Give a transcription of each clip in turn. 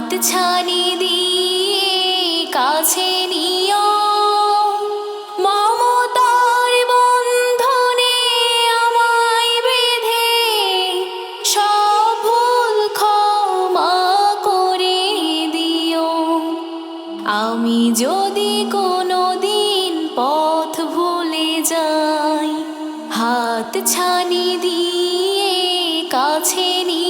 হাত ছানি দিয়ে কাছে বন্ধনে আমায় বেঁধে সব ভুল করে দিও। আমি যদি কোনো দিন পথ ভুলে যাই, হাত ছানি দিয়ে কাছে নিও।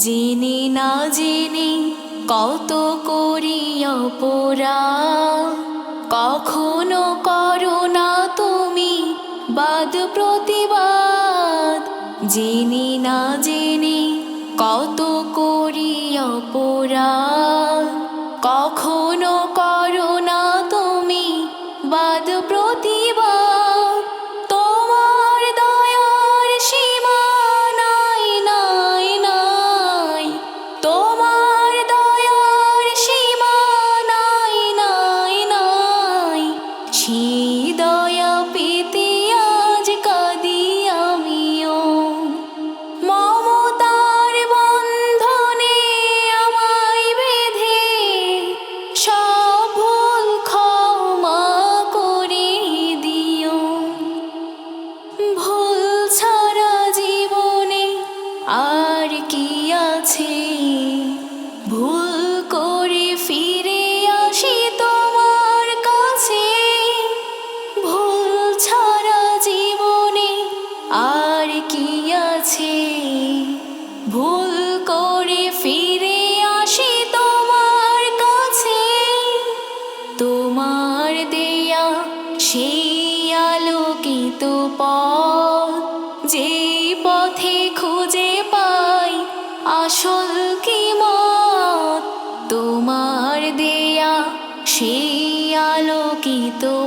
জেনে না জেনে কত করি অপরা কখনো করো না তুমি বাদ প্রতিবাদ। জেনে না জেনে কত ভুল করে ফিরে আসি তোমার কাছে। ভুল ছাড়া জীবনে আর কি আছে? ভুল করে ফিরে আসি তোমার কাছে। তোমার দেয়া সেই আলোকিত পথ যে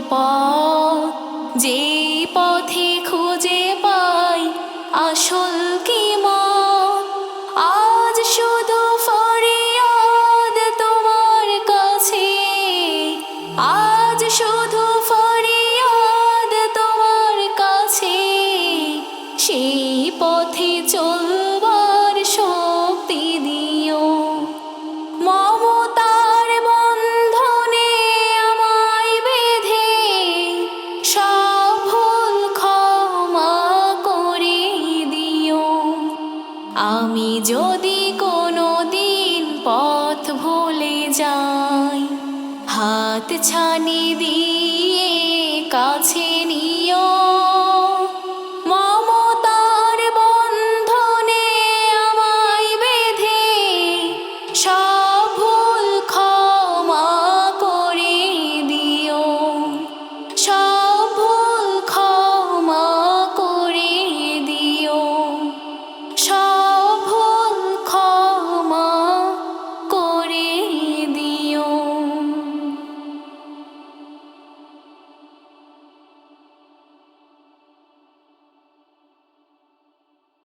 পথ যে পথে যাই হাত ছানি দিয়ে কাছে নিও